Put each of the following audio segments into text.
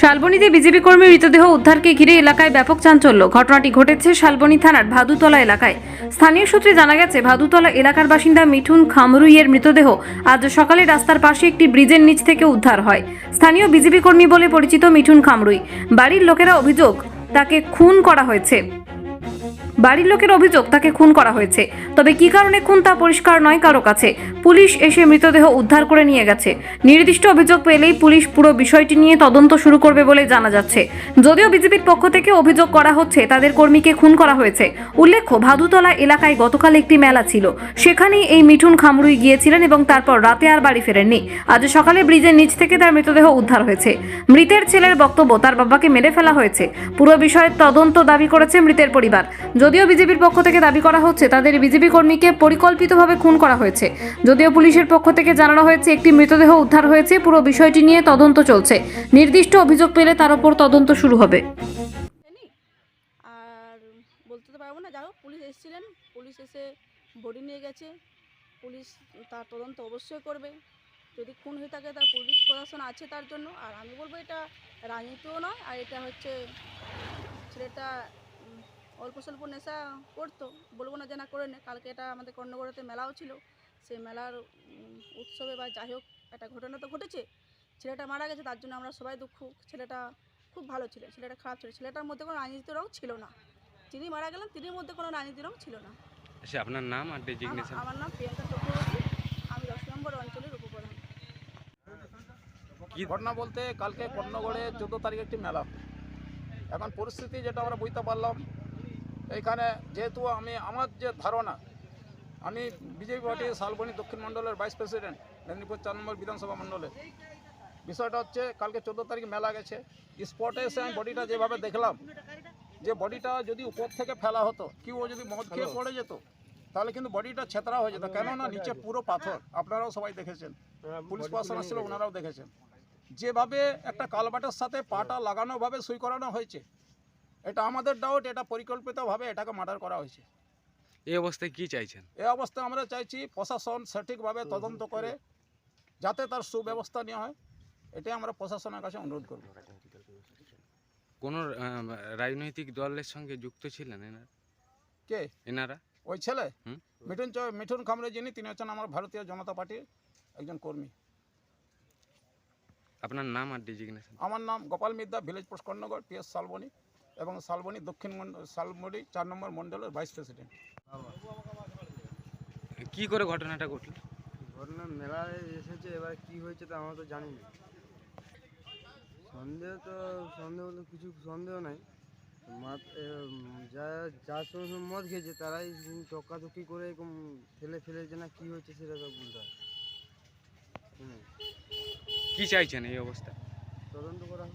শালবনীতে BJP কর্মীর মৃতদেহ উদ্ধারকে ঘিরে এলাকায় ব্যাপক চাঞ্চল্য। ঘটনাটি ঘটেছে শালবনী থানার ভাদুতলা এলাকায়। স্থানীয় সূত্রে জানা গেছে, ভাদুতলা এলাকার বাসিন্দা মিঠুন খামরুইয়ের মৃতদেহ আজ সকালে রাস্তার পাশে একটি ব্রিজের নিচ থেকে উদ্ধার হয়। স্থানীয় বিজেপি কর্মী বলে পরিচিত মিঠুন খামরুই। বাড়ির লোকেরা অভিযোগ, তাকে খুন করা হয়েছে। বাড়ির লোকের অভিযোগ তাকে খুন করা হয়েছে। তবে কি কারণে খুন তা পরিষ্কার নয় কারও কাছে। পুলিশ এসে মৃতদেহ উদ্ধার করে নিয়ে গেছে। নির্দিষ্ট অভিযোগ পেলেই পুলিশ পুরো বিষয়টি নিয়ে তদন্ত শুরু করবে বলে জানা যাচ্ছে। যদিও বিজেপির পক্ষ থেকে অভিযোগ করা হচ্ছে, তাদের কর্মীকে খুন করা হয়েছে। উল্লেখ্য, ভাদুতলা এলাকায় গতকাল একটি মেলা ছিল। সেখানেই এই মিঠুন খামরুই গিয়েছিলেন এবং তারপর রাতে আর বাড়ি ফেরেননি। আজ সকালে ব্রিজের নিচ থেকে তার মৃতদেহ উদ্ধার হয়েছে। মৃতের ছেলের বক্তব্য তার বাবাকে মেরে ফেলা হয়েছে। পুরো বিষয়ের তদন্ত দাবি করেছে মৃতের পরিবার। যদিও বিজেপির পক্ষ থেকে দাবি করা হচ্ছে, তাদের বিজেপি কর্মীকে পরিকল্পিতভাবে খুন করা হয়েছে। যদিও পুলিশের পক্ষ থেকে জানানো হয়েছে, একটি মৃতদেহ উদ্ধার হয়েছে, পুরো বিষয়টি নিয়ে তদন্ত চলছে। নির্দিষ্ট অভিযোগ পেলে তার উপর তদন্ত শুরু হবে। আর বলতে তো পারব না পুলিশ এসেছিলেন, পুলিশ এসে নিয়ে গেছে। পুলিশ তার তদন্ত অবশ্যই করবে। যদি খুন হয়ে থাকে, তার পুলিশ প্রশাসন আছে তার জন্য। আর আমি বলব, এটা রাজনীতিও নয়, আর এটা হচ্ছে ছেলেটা অল্প স্বল্প নেশা করতো বলব না যে না করে নে কালকে এটা আমাদের কর্ণগড়াতে মেলাও ছিল সেই মেলার উৎসবে বা যাই হোক একটা ঘটনা তো ঘটেছে ছেলেটা মারা গেছে তার জন্য আমরা সবাই দুঃখ ছেলেটা খুব ভালো ছিল ছেলেটা খারাপ ছিল ছেলেটার মধ্যে কোনো রাজনীতি রং ছিল না যিনি মারা গেলেন তিনির মধ্যে কোনো রাজনীতি রং ছিল না। আচ্ছা আপনার নাম আর ডেজিগনেশন আমার নাম প্রিয়াঙ্কা চক্রবর্তী আমি দশ নম্বর অঞ্চলের উপপ্রধান। কি ঘটনা বলতে কালকে কর্ণগড়ে চোদ্দ তারিখে একটি মেলা। এখন পরিস্থিতি যেটা আমরা বুঝতে পারলাম এইখানে যেহেতু আমি আমার যে ধারণা আমি বিজেপি পার্টি শালবনী দক্ষিণ মণ্ডলের ভাইস প্রেসিডেন্ট মেদিনীপুর চার নম্বর বিধানসভা মণ্ডলে। বিষয়টা হচ্ছে কালকে চোদ্দ তারিখ মেলা গেছে। স্পটে এসে আমি বডিটা যেভাবে দেখলাম যে বডিটা যদি উপর থেকে ফেলা হতো কেউ যদি মদ খেয়ে পড়ে যেত তাহলে কিন্তু বডিটা ছেতরা হয়ে যেত। কেননা নিচে পুরো পাথর আপনারাও সবাই দেখেছেন। পুলিশ প্রশাসন আসছিল ওনারাও দেখেছেন। যেভাবে একটা কালবাটের সাথে পাটা লাগানোভাবে সই করানো হয়েছে এটা আমাদের ডাউট এটা পরিকল্পিতভাবে এটাকে মার্ডার করা হয়েছে। এই অবস্থায় কি চাইছেন? এই অবস্থায় আমরা চাইছি প্রশাসন সঠিকভাবে তদন্ত করে যাতে তার সুব্যবস্থা নেওয়া হয়। এটাই আমরা প্রশাসনের কাছে অনুরোধ করব। কোন রাজনৈতিক দলের সঙ্গে যুক্ত ছিলেন এনারা? কে? এনারা? ওই ছেলে। মিঠুন চ- মিঠুন খামরে যিনি তিনি হচ্ছেন আমার ভারতীয় জনতা পার্টির একজন কর্মী। আপনার নাম আর ডিজিগনেশন আমার নাম Gopal Midya village post Karnagarh P S Salboni. এবং শালবনি দক্ষিণ মন্ডল শালবনী চার নম্বর মণ্ডলের ভাইস প্রেসিডেন্ট কি করে ঘটনাটা ঘটলো? ঘটনা মেলায় এসেছে এবার কি হয়েছে তা আমরা তো জানি না সন্দেহ তো সন্দেহ তো কিছু সন্দেহ নাই। যা যার সঙ্গে মদ খেয়েছে তারাই চক্কাচক্কি করে এরকম ফেলে ফেলেছে না কি হয়েছে সেটা তো বুঝতে হয়। হুম। কি চাইছেন এই অবস্থা তদন্ত করা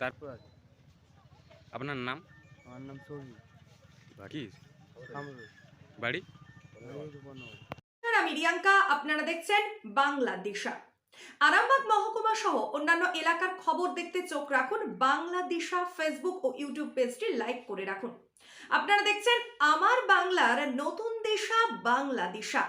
তারপর আছে। আপনার নাম? আমার নাম সবজি কি বাড়ি? আমি রিয়াঙ্কা আপনারা দেখছেন বাংলাদেশা। আরামবাগ মহকুমা সহ অন্যান্য এলাকার খবর দেখতে চোখ রাখুন বাংলাদেশা ফেসবুক ও ইউটিউব পেজটি লাইক করে রাখুন। আপনারা দেখছেন আমার বাংলার নতুন দেশা বাংলাদেশা।